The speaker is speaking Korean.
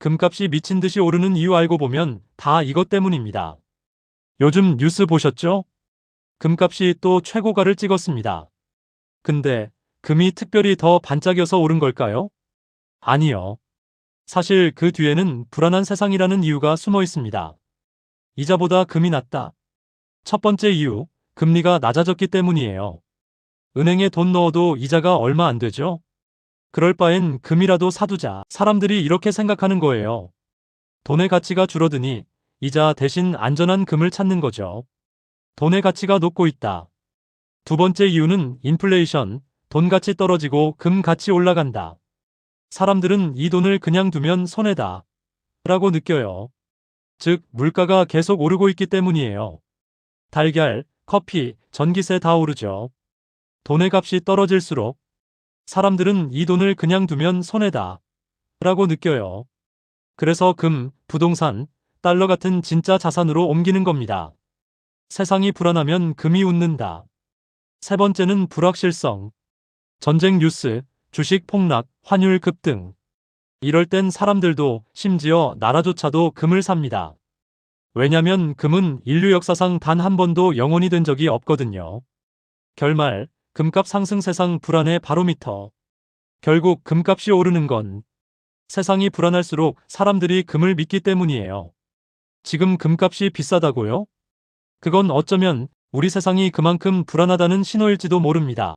금값이 미친 듯이 오르는 이유 알고 보면 다 이것 때문입니다. 요즘 뉴스 보셨죠? 금값이 또 최고가를 찍었습니다. 근데 금이 특별히 더 반짝여서 오른 걸까요? 아니요. 사실 그 뒤에는 불안한 세상이라는 이유가 숨어 있습니다. 이자보다 금이 낮다. 첫 번째 이유, 금리가 낮아졌기 때문이에요. 은행에 돈 넣어도 이자가 얼마 안 되죠? 그럴 바엔 금이라도 사두자. 사람들이 이렇게 생각하는 거예요. 돈의 가치가 줄어드니 이자 대신 안전한 금을 찾는 거죠. 돈의 가치가 높고 있다. 두 번째 이유는 인플레이션, 돈 가치 떨어지고 금 가치 올라간다. 사람들은 이 돈을 그냥 두면 손해다. 라고 느껴요. 즉, 물가가 계속 오르고 있기 때문이에요. 달걀, 커피, 전기세 다 오르죠. 돈의 값이 떨어질수록 사람들은 이 돈을 그냥 두면 손해다. 라고 느껴요. 그래서 금, 부동산, 달러 같은 진짜 자산으로 옮기는 겁니다. 세상이 불안하면 금이 웃는다. 세 번째는 불확실성. 전쟁 뉴스, 주식 폭락, 환율 급등. 이럴 땐 사람들도 심지어 나라조차도 금을 삽니다. 왜냐면 금은 인류 역사상 단 한 번도 영원히 된 적이 없거든요. 결말, 금값 상승 세상 불안의 바로미터. 결국 금값이 오르는 건 세상이 불안할수록 사람들이 금을 믿기 때문이에요. 지금 금값이 비싸다고요? 그건 어쩌면 우리 세상이 그만큼 불안하다는 신호일지도 모릅니다.